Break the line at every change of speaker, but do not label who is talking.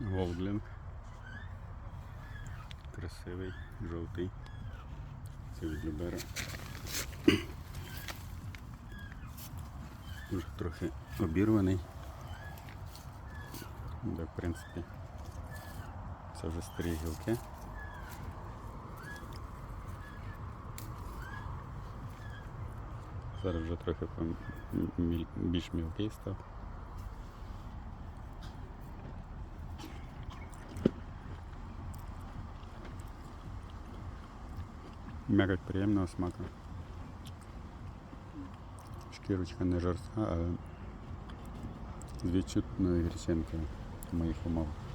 Голдлінг. Красивий, жовтий. Це від Любера. Вже трохи обірваний. Да, в принципі, це вже старі гілки. Зараз вже трохи більш мілкий став. М'якоть приємного смаку. Шкірочка не жорстка, але з відчутною гірчинкою в моїх умовах.